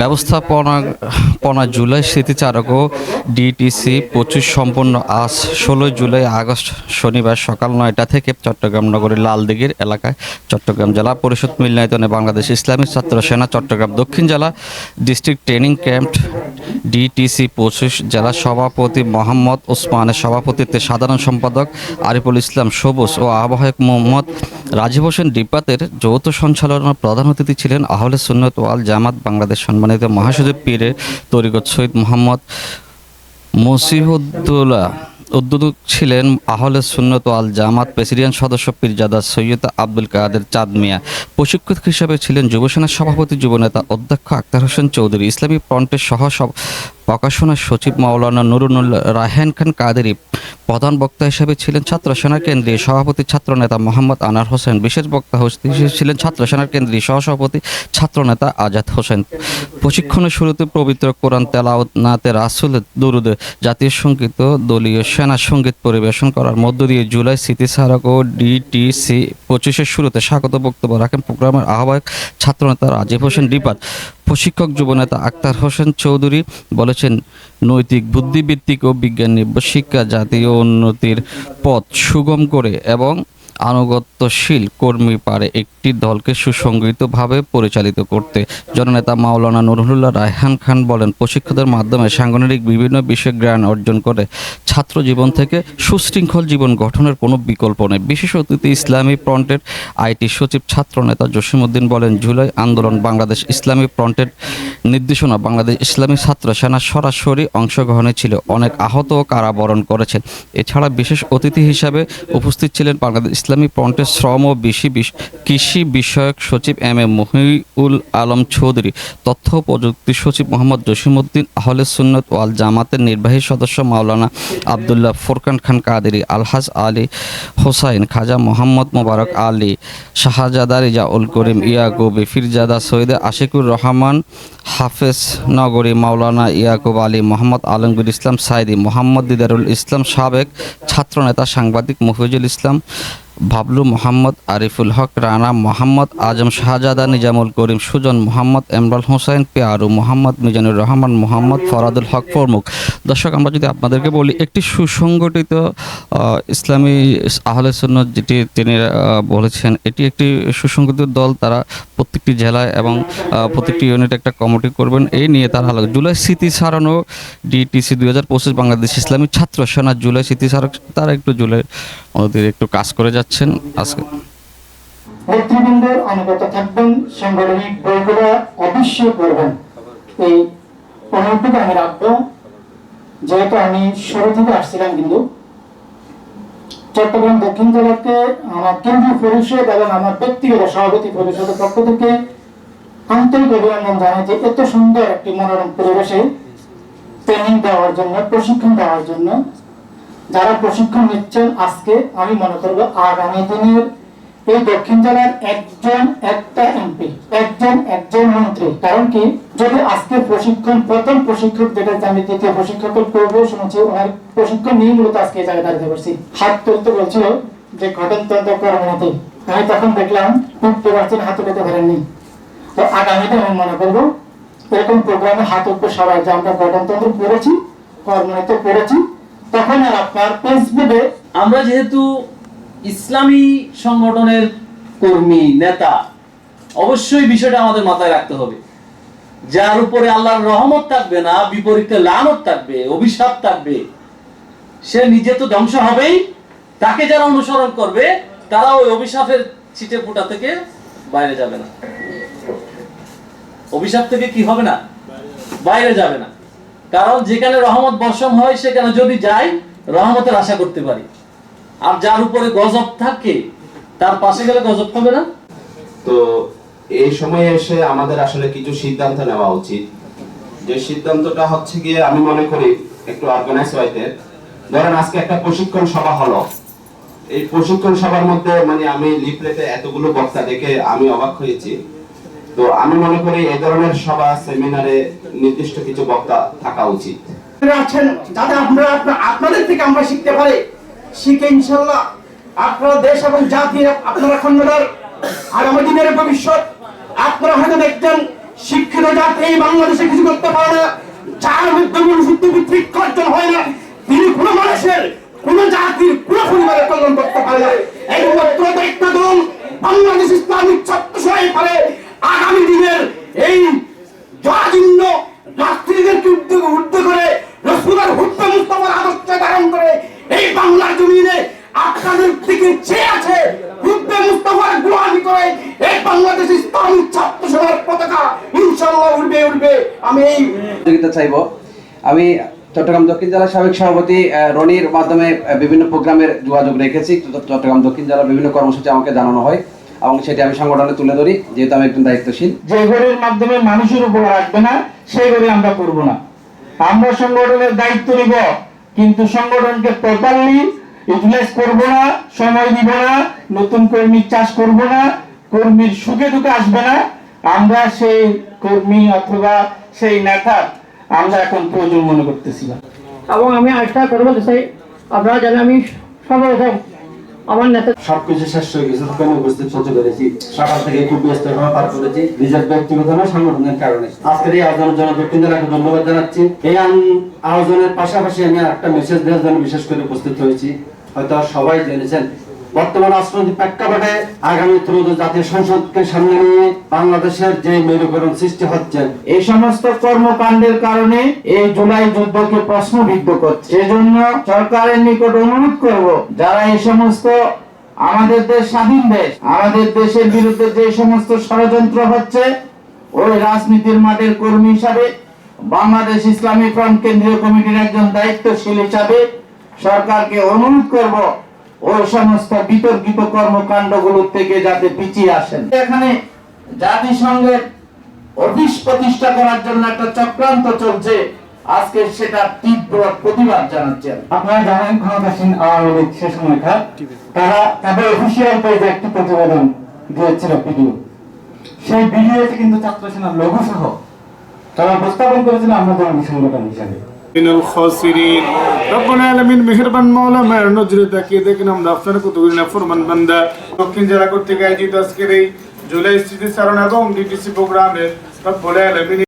ব্যবস্থাপনা জুলাই স্মৃতিচারক ও ডিটিসি পঁচিশ সম্পন্ন আজ ষোলোই জুলাই আগস্ট শনিবার সকাল নয়টা থেকে চট্টগ্রাম নগরীর লালদিঘির এলাকায় চট্টগ্রাম জেলা পরিষদ মিলনায়তনে বাংলাদেশ ইসলামী ছাত্র সেনা, চট্টগ্রাম দক্ষিণ জেলা ডিস্ট্রিক্ট ট্রেনিং ক্যাম্প, ডিটিসি পঁচিশ জেলা সভাপতি মোহাম্মদ ওসমানের সভাপতিত্বে সাধারণ সম্পাদক আরিফুল ইসলাম সবুজ ও আহ্বায়ক মোহাম্মদ রাজীব হোসেন ডিপাতের যৌথ সঞ্চালনার প্রধান অতিথি ছিলেন আহলে সুন্নত ওয়াল জামাত বাংলাদেশ সম্মানিত মহাসচিব পীরে তরিকত শহীদ মোহাম্মদ মসিহুদ্দৌলা উদ্বোধক ছিলেন আহলে সুন্নত আল জামাত প্রেসিডেন্ট সদস্য পীরজাদা সৈয়দ আব্দুল কাদের চাঁদ মিয়া। প্রশিক্ষক হিসাবে ছিলেন যুবসেনার সভাপতি, যুবনেতা অধ্যক্ষ আক্তার হোসেন চৌধুরী। ইসলামী ফ্রন্টের সহ প্রকাশনা সচিব মাওলানা নুরুনুল রাহেন খান কাদেরি প্রধান বক্তা হিসেবে ছিলেন ছাত্র সেনা কেন্দ্রীয় সভাপতি ছাত্রনেতা মোহাম্মদ আনার হোসেন। বিশেষ বক্তা ছিলেন ছাত্র সেনার কেন্দ্রীয় সহসভাপতি ছাত্রনেতা আজাদ হোসেন। প্রশিক্ষণের শুরুতে পবিত্র কোরআন তেলাওত নাতে রাসুল, দুরুদে, জাতীয় সংগীত দলীয় সেনা সংগীত পরিবেশন করার মধ্য দিয়ে জুলাই স্মৃতিস্মারক ও ডিটিসি পঁচিশের শুরুতে স্বাগত বক্তব্য রাখেন প্রোগ্রামের আহ্বায়ক ছাত্রনেতা রাজীব হোসেন ডিপাত প্রশিক্ষক যুবনেতা আক্তার হোসেন চৌধুরী বলেছেন, নৈতিক বুদ্ধিবৃত্তিক ও বিজ্ঞান শিক্ষা জাতীয় উন্নতির পথ সুগম করে এবং আনুগত্যশীল কর্মী পারে একটি দলকে সুসংগঠিতভাবে পরিচালিত করতে। জননেতা মাওলানা নুরুল্লাহ রায়হান খান বলেন, প্রশিক্ষণের মাধ্যমে সাংগঠনিক বিভিন্ন বিষয়ে জ্ঞান অর্জন করে ছাত্র জীবন থেকে সুশৃঙ্খল জীবন গঠনের কোনো বিকল্প নেই। বিশেষ অতিথি ইসলামী ফ্রন্টের আইটি সচিব ছাত্রনেতা জসিমউদ্দিন বলেন, জুলাই আন্দোলন বাংলাদেশ ইসলামী ফ্রন্টের নির্দেশনা বাংলাদেশ ইসলামী ছাত্র সেনা সরাসরি অংশগ্রহণে ছিল। অনেক আহত ও কারাবরণ করেছেন। এছাড়া বিশেষ অতিথি হিসাবে উপস্থিত ছিলেন বাংলাদেশ ইসলামী ফ্রন্টের শ্রম ও কৃষি বিষ- কৃষি বিষয়ক সচিব এম এ মহিউল আলম চৌধুরী, তথ্য প্রযুক্তি সচিব মোহাম্মদ জসিমউদ্দিন, আহলে সুন্নত ওয়াল জামাতের নির্বাহী সদস্য মাওলানা আবদুল্লাহ ফোরকান খান কাদেরি, আলহাজ আলী হোসাইন, খাজা মোহাম্মদ মোবারক আলী, শাহজাদা রিজাউল করিম, ইয়াকুবি ফিরজাদা সৈয়দ আশিকুর রহমান, হাফেজ নগরী মাওলানা ইয়াকুব আলী মোহাম্মদ আলমগীর ইসলাম সাইদি মোহাম্মদ দিদারুল ইসলাম সাবেক ছাত্রনেতা সাংবাদিক মফিজুল ইসলাম বাবলু মোহাম্মদ, আরিফুল হক, রানা মোহাম্মদ, আজম শাহজাদা, নিজামুল করিম, সুজন মোহাম্মদ, এমরাল হোসেন, পেয়ারু মোহাম্মদ, মিজানুর রহমান মোহাম্মদ, ফরাদুল হক প্রমুখ। দর্শক, আমরা যদি আপনাদেরকে বলি, একটি সুসংগঠিত ইসলামী আহলে সুন্নত যেটি তিনি বলেছেন, এটি একটি সুসংগঠিত দল, তারা প্রত্যেকটি জেলায় এবং প্রত্যেকটি ইউনিট একটা কমিটি করবেন। এই নিয়ে তারা আলোচনা জুলাই স্মৃতি সারানো ডিটিসি দুই হাজার পঁচিশ বাংলাদেশ ইসলামী ছাত্র সেনা জুলাই স্মৃতি সারক তারা একটু জুলাই আমাদের একটু কাজ করে যাচ্ছেন, আজকে। অনুগত থাকবেন, সাংগঠনিক অবশ্যই পড়বেন। এই আমি রাখব, যেহেতু আমি শুরু থেকে আসছিলাম কিন্তু। চট্টগ্রাম দক্ষিণ আমার কেন্দ্রীয় পরিষদ এবং আমার ব্যক্তিগত সভাপতি পরিষদের পক্ষ থেকে আন্তরিক অভিনন্দন জানাই যে এত সুন্দর একটি মনোরম পরিবেশে ট্রেনিং দেওয়ার জন্য, প্রশিক্ষণ দেওয়ার জন্য যারা প্রশিক্ষণ নিচ্ছেন, আজকে আমি মনে করব আগামী দিনের এই দক্ষিণ জেলার একজন একটা এমপি, একজন একজন মন্ত্রী। কারণ কি? যদি আজকে প্রশিক্ষণ, প্রথম প্রশিক্ষক যেটা আমি দ্বিতীয় প্রশিক্ষক করব, শুনেছি ওনার প্রশিক্ষণ নিয়ে মূলত আজকে এই জায়গায় দাঁড়িয়ে পারছি হাত তুলতে বলছিল যে গঠনতন্ত্র কর্মনীতি। আমি তখন দেখলাম, উঠতে পারছেন হাত উঠাতে পারেননি। তো আগামীতে আমি মনে করব, এরকম প্রোগ্রামে হাত উঠবে সবাই, যে আমরা গঠনতন্ত্র পড়েছি কর্মনীতি পড়েছি তখন আর আপনার ফেসবুকে আমরা যেহেতু ইসলামী সংগঠনের কর্মী, নেতা, অবশ্যই বিষয়টা আমাদের মাথায় রাখতে হবে। যার উপরে আল্লাহর রহমত থাকবে না, বিপরীতে লানত থাকবে, অভিশাপ থাকবে, সে নিজে তো ধ্বংস হবেই। তাকে যারা অনুসরণ করবে, তারা ওই অভিশাপের ছিটে ফুটা থেকে বাইরে যাবে না। অভিশাপ থেকে কি হবে না? বাইরে যাবে না। কারণ যেখানে রহমত বর্ষণ হয়, সেখানে যদি যাই, রহমতের আশা করতে পারি। আর যার উপরে গজব থাকে, তার পাশে গেলে গজব হবে না? তো এই সময়ে এসে আমাদের আসলে কিছু সিদ্ধান্ত নেওয়া উচিত। যে সিদ্ধান্তটা হচ্ছে গিয়ে, আমি মনে করি, একটু অর্গানাইজ হইতে। ধরেন আজকে একটা প্রশিক্ষণ সভা হলো। এই প্রশিক্ষণ সভার মধ্যে মানে আমি লিফলেটে এতগুলো বক্তা দেখে আমি অবাক হয়েছি। তো আমি মনে করি এই ধরনের সভা সেমিনারে নির্দিষ্ট কিছু বক্তা থাকা উচিত। আছেন, যাতে আমরা আপনাদের থেকে আমরা শিখতে পারি। শিখে ইনশাল্লাহ আপনারা দেশ এবং আপনারা খন্ডদার আগামী দিনের ভবিষ্যৎ। আপনারা হয়তো দেখতেন শিক্ষিত জাতি এই বাংলাদেশে কিছু করতে পারে না। যার মধ্যে মনুষ্যত্ব ভিত্তিক অর্জন হয় না। তিনি কোন মানুষের, কোন জাতির, কোন পরিবারের কল্যাণ করতে পারে না। একমাত্র দায়িত্ব দল বাংলাদেশ ইসলামিক ছাত্র আগামী দিনের এই জরাজীর্ণ উদ্যোগ উদ্ধ করে হুদ্দে মুস্তফার আদর্শ ধারণ করে এই বাংলার জমিনে আপনাদের আছে মুস্তফার করে এই বাংলাদেশ ইসলামিক ছাত্র সভার পতাকা। ইনশাল্লাহ উঠবে উঠবে আমি এই চাইব। আমি চট্টগ্রাম দক্ষিণ জেলার সাবেক সভাপতি রনির মাধ্যমে বিভিন্ন প্রোগ্রামের যোগাযোগ রেখেছি। চট্টগ্রাম দক্ষিণ জেলার বিভিন্ন কর্মসূচি আমাকে জানানো হয়। এবং সেটি আমি সংগঠনে তুলে ধরি যেহেতু আমি একজন দায়িত্বশীল। যে ঘরের মাধ্যমে মানুষের উপকার আসবে না সেই ঘরে আমরা করব না। আমরা সংগঠনের দায়িত্ব নিব কিন্তু সংগঠনকে প্রপারলি ইউটিলাইজ করব না সময় দিব না নতুন কর্মী চাষ করব না কর্মীর সুখে দুঃখে আসবে না। আমরা সেই কর্মী অথবা সেই নেতা আমরা এখন প্রয়োজন মনে করতেছি এবং আমি আরেকটা কথা বলতে চাই। আপনারা জানেন আমি সর্বপ্রথম আমার নেতা সবকিছু শেষ হয়ে গেছে উপস্থিত হতে পেরেছি সকাল থেকে খুব ব্যস্ত পার করেছি, নিজের ব্যক্তিগত না সংগঠনের কারণে। আজকের এই আয়োজনের জন্য ধন্যবাদ জানাচ্ছি। এই আয়োজনের পাশাপাশি আমি একটা মেসেজ দেওয়ার জন্য বিশেষ করে উপস্থিত হয়েছি। হয়তো সবাই জেনেছেন বর্তমান রাষ্ট্রনীতি প্রেক্ষাপটে আগামী ত্রয়োদশ জাতীয় সংসদকে সামনে নিয়ে বাংলাদেশের যে মেরুকরণ সৃষ্টি হচ্ছে, এই সমস্ত কর্মকাণ্ডের কারণে এই জুলাই যুদ্ধকে প্রশ্নবিদ্ধ করছে। সেজন্য সরকারের নিকট অনুরোধ করব, যারা এই সমস্ত আমাদের দেশ স্বাধীন দেশ, আমাদের দেশের বিরুদ্ধে যে সমস্ত ষড়যন্ত্র হচ্ছে, ওই রাজনীতির মাঠের কর্মী হিসাবে, বাংলাদেশ ইসলামী ফ্রন্ট কেন্দ্রীয় কমিটির একজন দায়িত্বশীল হিসাবে সরকারকে অনুরোধ করব ওই সমস্ত বিতর্কিত কর্মকাণ্ডগুলোর থেকে যাতে পিছিয়ে আসেন। এখানে জাতিসংঘের অফিস প্রতিষ্ঠা করার জন্য একটা চক্রান্ত চলছে। আজকে সেটা তীব্র প্রতিবাদ জানাচ্ছেন আপনারা জানেন ক্ষমতাসীন আওয়ামী লীগ সে সময়কার, তারা তাদের অফিসিয়াল পেজে একটি প্রতিবেদন দিয়েছিল ভিডিও সেই ভিডিওতে কিন্তু ছাত্র সেনার লঘু সহ তারা উপস্থাপন করেছিল আমরা জঙ্গি সংগঠন হিসাবে। ইনাল খাসিরিন। রব্বুল আলামিন মেহেরবান মাওলা মায়ের নজরে তাকিয়ে দেখেন, আমরা আপনার কতগুলি ফরমান বান্দা। দক্ষিণ জেলা কর্তৃক আয়োজিত আজকের এই জুলাই স্মৃতিচারণ এবং ডিটিসি প্রোগ্রামের রব্বুল আলামিন